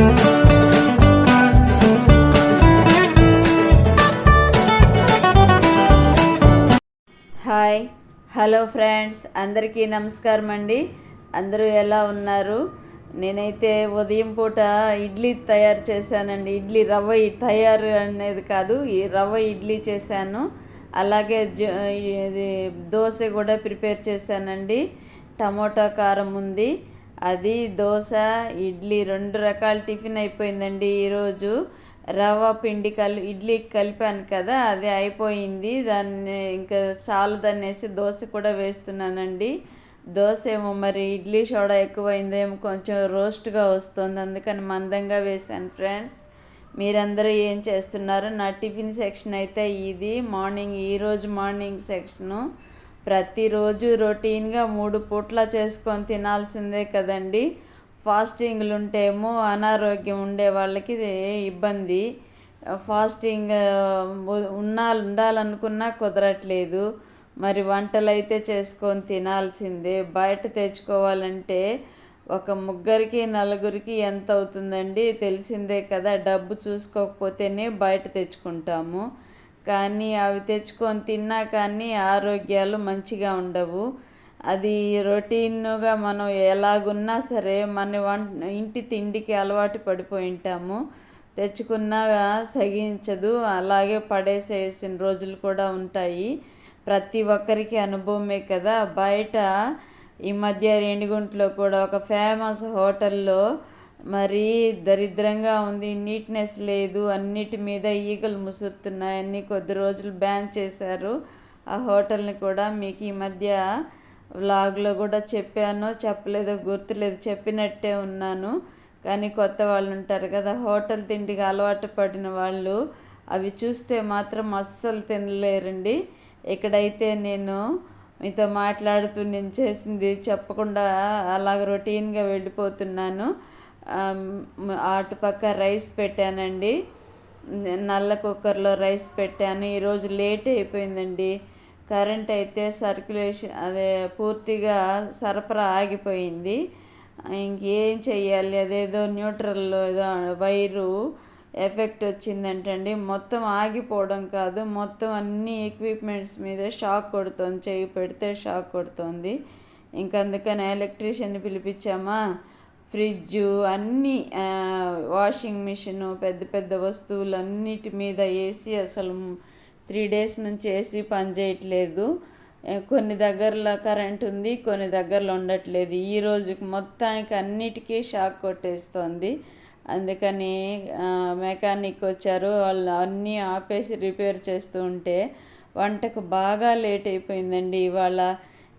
Hi hello friends అందరికీ నమస్కారం అండి. అందరూ ఎలా ఉన్నారు? నేనైతే ఉదయం పూట ఇడ్లీ తయారు చేశానండి. ఇడ్లీ రవ్వ తయారు అనేది కాదు ఈ రవ్వ ఇడ్లీ చేశాను. అలాగే జ- ఇది దోశ కూడా ప్రిపేర్ చేశానండి. టమోటా కారం ఉంది. అది దోశ ఇడ్లీ రెండు రకాల టిఫిన్ అయిపోయిందండి ఈరోజు. రవ్వ పిండి కల్ ఇడ్లీ కలిపాను కదా అది అయిపోయింది. దాన్ని ఇంకా చాలదనేసి దోశ కూడా వేస్తున్నానండి. దోశ ఏమో మరి ఇడ్లీ సోడా ఎక్కువైందేమో కొంచెం రోస్ట్గా వస్తుంది అందుకని మందంగా వేశాను ఫ్రెండ్స్. మీరందరూ ఏం చేస్తున్నారు? నా టిఫిన్ సెక్షన్ అయితే ఇది మార్నింగ్ ఈరోజు మార్నింగ్ సెక్షను. ప్రతిరోజు రొటీన్గా మూడు పూట్ల చేసుకొని తినాల్సిందే కదండి. ఫాస్టింగ్లు ఉంటేమో అనారోగ్యం ఉండే వాళ్ళకి ఇబ్బంది. ఫాస్టింగ్ ఉన్నా ఉండాలనుకున్నా కుదరట్లేదు. మరి వంటలు అయితే చేసుకొని తినాల్సిందే. బయట తెచ్చుకోవాలంటే ఒక ముగ్గురికి నలుగురికి ఎంత అవుతుందండి తెలిసిందే కదా డబ్బు చూసుకోకపోతేనే బయట తెచ్చుకుంటాము. కానీ అవి తెచ్చుకొని తిన్నా కానీ ఆరోగ్యాలు మంచిగా ఉండవు. అది రొటీన్గా మనం ఎలాగున్నా సరే మన వంట ఇంటి తిండికి అలవాటు పడిపోయి ఉంటాము. తెచ్చుకున్నా సగించదు. అలాగే పడేసేసిన రోజులు కూడా ఉంటాయి. ప్రతి ఒక్కరికి అనుభవమే కదా. బయట ఈ మధ్య రేణిగుంటలో కూడా ఒక ఫేమస్ హోటల్లో మరి దరిద్రంగా ఉంది నీట్నెస్ లేదు అన్నిటి మీద ఈగలు ముసురుతున్నాయి అన్ని కొద్ది రోజులు బ్యాన్ చేశారు. ఆ హోటల్ని కూడా మీకు ఈ మధ్య వ్లాగ్లో కూడా చెప్పాను చెప్పలేదో గుర్తులేదు చెప్పినట్టే ఉన్నాను. కానీ కొత్త వాళ్ళు ఉంటారు కదా హోటల్ తిండికి అలవాటు పడిన వాళ్ళు అవి చూస్తే మాత్రం అస్సలు తినలేరండి. ఇక్కడైతే నేను మీతో మాట్లాడుతూ నేను చేసింది చెప్పకుండా అలాగ రొటీన్గా వెళ్ళిపోతున్నాను. అటుపక్క రైస్ పెట్టానండి. నల్ల కుక్కర్లో రైస్ పెట్టాను. ఈరోజు లేట్ అయిపోయిందండి. కరెంట్ అయితే సర్క్యులేషన్ అదే పూర్తిగా సరఫరా ఆగిపోయింది. ఇంకేం చెయ్యాలి? అదేదో న్యూట్రల్లో ఏదో వైరు ఎఫెక్ట్ వచ్చిందంటండి. మొత్తం ఆగిపోవడం కాదు. మొత్తం అన్ని ఎక్విప్మెంట్స్ మీద షాక్ కొడుతుంది. చెయ్యి పెడితే షాక్ కొడుతుంది. ఇంక అందుకని ఎలక్ట్రీషియన్ పిలిపించామా? ఫ్రిడ్జ్ అన్నీ వాషింగ్ మిషను పెద్ద పెద్ద వస్తువులు అన్నిటి మీద ఏసీ అసలు త్రీ డేస్ నుంచి ఏసీ పనిచేయట్లేదు కొన్ని దగ్గరలో కరెంట్ ఉంది కొన్ని దగ్గరలో ఉండట్లేదు. ఈ రోజుకి మొత్తానికి అన్నిటికీ షాక్ కొట్టేస్తుంది. అందుకని మెకానిక్ వచ్చారు. వాళ్ళు అన్నీ ఆపేసి రిపేర్ చేస్తూ ఉంటే వంటకు బాగా లేట్ అయిపోయిందండి. ఇవాళ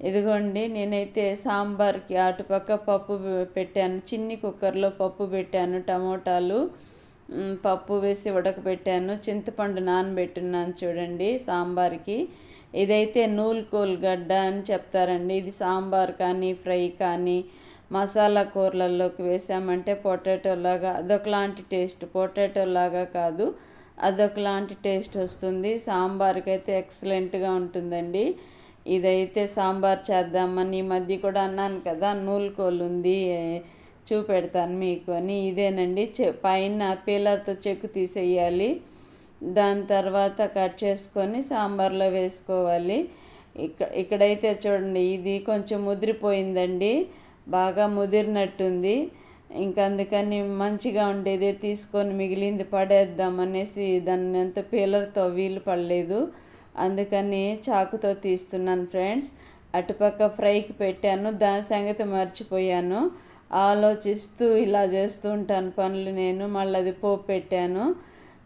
ఇదిగోండి నేనైతే సాంబార్కి అటుపక్క పప్పు పెట్టాను. చిన్ని కుక్కర్లో పప్పు పెట్టాను టమోటాలు పప్పు వేసి ఉడకబెట్టాను చింతపండు నానబెట్టున్నాను చూడండి సాంబార్కి. ఇదైతే నూలుకోలు గడ్డ అని చెప్తారండి. ఇది సాంబార్ కానీ ఫ్రై కానీ మసాలా కూరలలోకి వేసామంటే పొటాటో లాగా అదొకలాంటి టేస్ట్. పొటాటో లాగా కాదు అదొకలాంటి టేస్ట్ వస్తుంది. సాంబార్కి అయితే ఎక్సలెంట్గా ఉంటుందండి. ఇదైతే సాంబార్ చేద్దామని ఈ మధ్య కూడా అన్నాను కదా నూలుకోలు ఉంది చూపెడతాను మీకు అని. ఇదేనండి చె పైన పీలర్తో చెక్కు తీసేయాలి. దాని తర్వాత కట్ చేసుకొని సాంబార్లో వేసుకోవాలి. ఇక్కడ ఇక్కడైతే చూడండి ఇది కొంచెం ముదిరిపోయిందండి బాగా ముదిరినట్టుంది. ఇంకా అందుకని మంచిగా ఉండేదే తీసుకొని మిగిలింది పడేద్దాం అనేసి దాన్ని ఎంత పీలర్తో వీలు పడలేదు. అందుకని చాకుతో తీస్తున్నాను ఫ్రెండ్స్. అటుపక్క ఫ్రైకి పెట్టాను. దాని సంగతి మర్చిపోయాను. ఆలోచిస్తూ ఇలా చేస్తూ ఉంటాను పనులు నేను. మళ్ళీ అది పోపు పెట్టాను.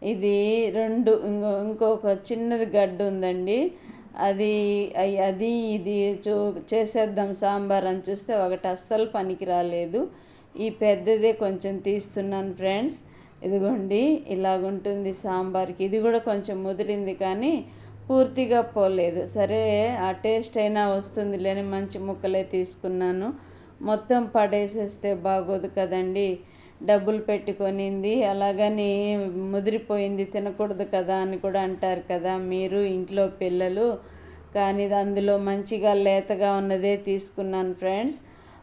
ఇది రెండు ఇంకో ఇంకొక చిన్నది గడ్డు ఉందండి. అది అది ఇది చూ చేసేద్దాం సాంబార్ అని చూస్తే ఒకటి అస్సలు పనికి రాలేదు. ఈ పెద్దదే కొంచెం తీస్తున్నాను ఫ్రెండ్స్. ఇదిగోండి ఇలాగుంటుంది సాంబార్కి. ఇది కూడా కొంచెం ముదిరింది కానీ పూర్తిగా పోలేదు. సరే ఆ టేస్ట్ అయినా వస్తుంది లేని మంచి ముక్కలే తీసుకున్నాను. మొత్తం పడేసేస్తే బాగోదు కదండి. డబ్బులు పెట్టుకొనింది. అలాగని ముదిరిపోయింది తినకూడదు కదా అని కూడా అంటారు కదా మీరు ఇంట్లో పిల్లలు. కానీ అందులో మంచిగా లేతగా ఉన్నదే తీసుకున్నాను ఫ్రెండ్స్.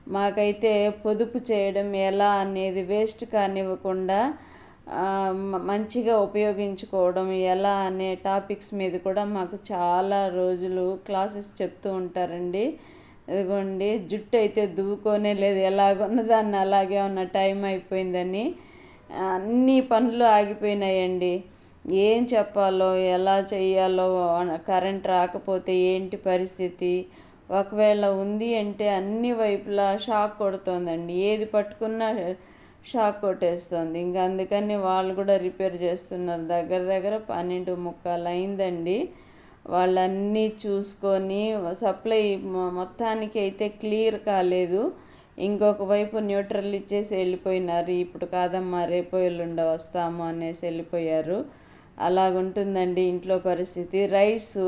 మాకైతే పొదుపు చేయడం ఎలా అనేది వేస్ట్ కానివ్వకుండా మంచిగా ఉపయోగించుకోవడం ఎలా అనే టాపిక్స్ మీద కూడా మాకు చాలా రోజులు క్లాసెస్ చెప్తూ ఉంటారండి. ఇదిగోండి జుట్టు అయితే దువ్వుకోనే లేదు ఎలాగున్న దాన్ని అలాగే ఉన్న టైం అయిపోయిందని. అన్ని పనులు ఆగిపోయినాయండి. ఏం చెప్పాలో ఎలా చేయాలో కరెంట్ రాకపోతే ఏంటి పరిస్థితి? ఒకవేళ ఉంది అంటే అన్ని వైపులా షాక్ కొడుతోందండి. ఏది పట్టుకున్నా షాక్ కొట్టేస్తుంది. ఇంకా అందుకని వాళ్ళు కూడా రిపేర్ చేస్తున్నారు. దగ్గర దగ్గర పన్నెండు ముక్కలు అయిందండి. వాళ్ళన్నీ చూసుకొని సప్లై మొత్తానికి అయితే క్లియర్ కాలేదు. ఇంకొక వైపు న్యూట్రల్ ఇచ్చేసి వెళ్ళిపోయినారు. ఇప్పుడు కాదమ్మా రేపు ఎల్లుండ వస్తాము అనేసి వెళ్ళిపోయారు. అలాగుంటుందండి ఇంట్లో పరిస్థితి. రైసు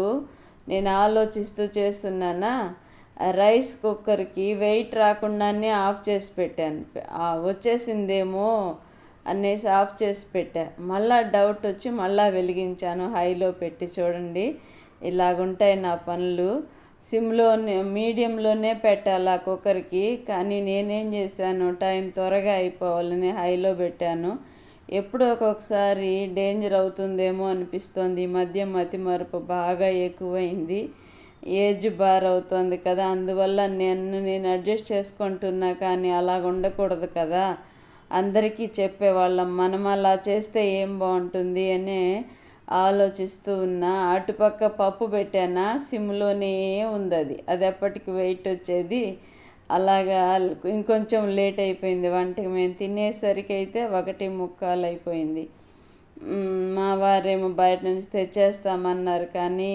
నేను ఆలోచిస్తూ చేస్తున్నానా? రైస్ కుక్కర్కి వెయిట్ రాకుండానే ఆఫ్ చేసి పెట్టాను. వచ్చేసిందేమో అనేసి ఆఫ్ చేసి పెట్టా. మళ్ళా డౌట్ వచ్చి మళ్ళా వెలిగించాను. హైలో పెట్టి చూడండి. ఇలాగుంటాయి నా పనులు. సిమ్లోనే మీడియంలోనే పెట్టాలి ఆ కుక్కర్కి. కానీ నేనేం చేశాను? టైం త్వరగా అయిపోవాలని హైలో పెట్టాను. ఎప్పుడో ఒక్కొక్కసారి డేంజర్ అవుతుందేమో అనిపిస్తోంది. ఈ మధ్య మతి బాగా ఎక్కువైంది. ఏజ్ బార్ అవుతుంది కదా. అందువల్ల నేను నేను అడ్జస్ట్ చేసుకుంటున్నా కానీ అలాగ ఉండకూడదు కదా. అందరికీ చెప్పేవాళ్ళం మనం అలా చేస్తే ఏం బాగుంటుంది అని ఆలోచిస్తూ ఉన్నా. అటుపక్క పప్పు పెట్టానా? సిమ్లోనే ఉంది అది. అది ఎప్పటికి వెయిట్ వచ్చేది. అలాగా ఇంకొంచెం లేట్ అయిపోయింది వంటకి మేము తినేసరికి అయితే ఒకటి ముక్కాలు అయిపోయింది. మా వారేమో బయట నుంచి తెచ్చేస్తామన్నారు కానీ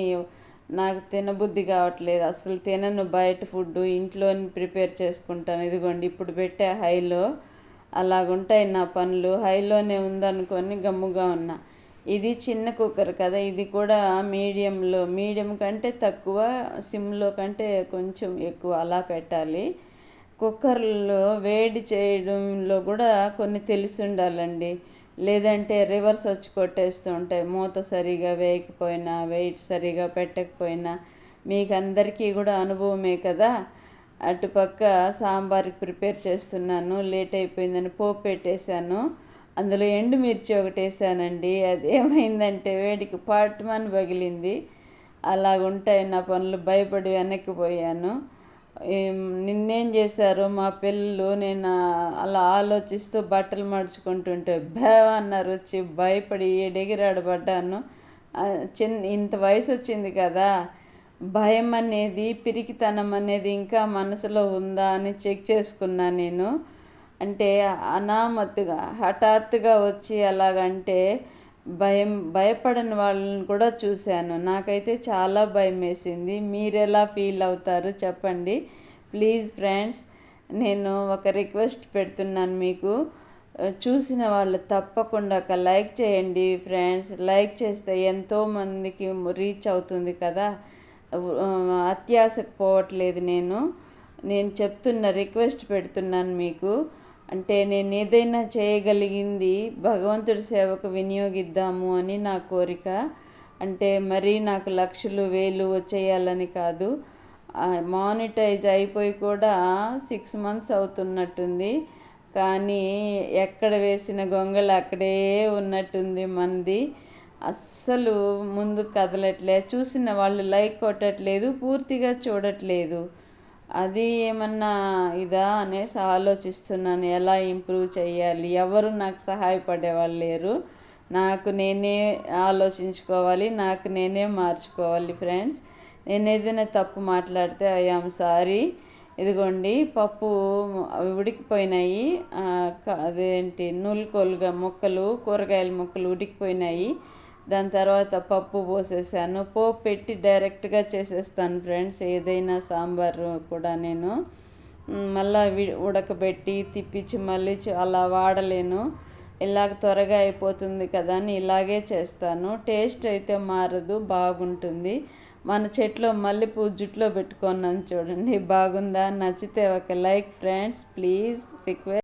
నాకు తినబుద్ధి కావట్లేదు. అసలు తినను. బయట ఫుడ్ ఇంట్లోని ప్రిపేర్ చేసుకుంటాను. ఇదిగోండి ఇప్పుడు పెట్టే హైలో అలాగుంటాయి నా పనులు. హైలోనే ఉందనుకొని గమ్ముగా ఉన్నా. ఇది చిన్న కుక్కర్ కదా ఇది కూడా మీడియంలో. మీడియం కంటే తక్కువ సిమ్లో కంటే కొంచెం ఎక్కువ అలా పెట్టాలి. కుక్కర్లో వేడి చేయడంలో కూడా కొన్ని తెలిసి ఉండాలండి. లేదంటే రివర్స్ వచ్చి కొట్టేస్తూ ఉంటాయి మూత సరిగా వేయకపోయినా వెయిట్ సరిగా పెట్టకపోయినా మీకు అందరికీ కూడా అనుభవమే కదా. అటుపక్క సాంబార్కి ప్రిపేర్ చేస్తున్నాను లేట్ అయిపోయిందని పోపు పెట్టేశాను అందులో ఎండుమిర్చి ఒకటి వేసానండి. అది ఏమైందంటే వేడికి పాటమని పగిలింది. అలాగుంటాయి నా పనులు భయపడి వెనక్కిపోయాను నిన్నేం చేశారు మా పిల్లలు నేను అలా ఆలోచిస్తూ బట్టలు మడుచుకుంటుంటే భే అన్నారు వచ్చి భయపడి ఎడిగిరాడబడ్డాను చిన్న ఇంత వయసు వచ్చింది కదా భయం అనేది పిరికితనం అనేది ఇంకా మనసులో ఉందా అని చెక్ చేసుకున్నా నేను. అంటే అనామత్తుగా హఠాత్తుగా వచ్చి అలాగంటే భయం భయపడని వాళ్ళని కూడా చూశాను. నాకైతే చాలా భయం వేసింది మీరెలా ఫీల్ అవుతారు చెప్పండి. ప్లీజ్ ఫ్రెండ్స్ నేను ఒక రిక్వెస్ట్ పెడుతున్నాను మీకు. చూసిన వాళ్ళు తప్పకుండా ఒక లైక్ చేయండి ఫ్రెండ్స్. లైక్ చేస్తే ఎంతోమందికి రీచ్ అవుతుంది కదా. అత్యాశకు పోవట్లేదు నేను. నేను చెప్తున్న రిక్వెస్ట్ పెడుతున్నాను మీకు. అంటే నేను ఏదైనా చేయగలిగింది భగవంతుడి సేవకు వినియోగిద్దాము అని నా కోరిక. అంటే మరీ నాకు లక్షలు వేలు వచ్చేయాలని కాదు. మానిటైజ్ అయిపోయి కూడా సిక్స్ మంత్స్ అవుతున్నట్టుంది. కానీ ఎక్కడ వేసిన గొంగళి అక్కడే ఉన్నట్టుంది మంది. అస్సలు ముందు కదలట్లే. చూసిన వాళ్ళు లైక్ కొట్టట్లేదు పూర్తిగా చూడట్లేదు. అది ఏమన్నా ఇదా అనేసి ఆలోచిస్తున్నాను. ఎలా ఇంప్రూవ్ చేయాలి? ఎవరు నాకు సహాయపడే వాళ్ళు లేరు. నాకు నేనే ఆలోచించుకోవాలి. నాకు నేనే మార్చుకోవాలి ఫ్రెండ్స్. నేను ఏదైనా తప్పు మాట్లాడితే ఐఆమ్ సారీ. ఇదిగోండి పప్పు ఉడికిపోయినాయి. అదేంటి? నూలుకోలుగా ముక్కలు కూరగాయల ముక్కలు ఉడికిపోయినాయి. దాని తర్వాత పప్పు పోసేసాను. పోపు పెట్టి డైరెక్ట్గా చేసేస్తాను ఫ్రెండ్స్ ఏదైనా సాంబారు కూడా నేను. మళ్ళీ ఉడకబెట్టి తిప్పించి మళ్ళీ అలా వాడలేను. ఇలాగ త్వరగా అయిపోతుంది కదా అని ఇలాగే చేస్తాను. టేస్ట్ అయితే మారదు బాగుంటుంది. మన చెట్లో మల్లెపూ జుట్లో పెట్టుకున్నాను చూడండి. బాగుందా? నచ్చితే ఒక లైక్ ఫ్రెండ్స్ ప్లీజ్ రిక్వెస్ట్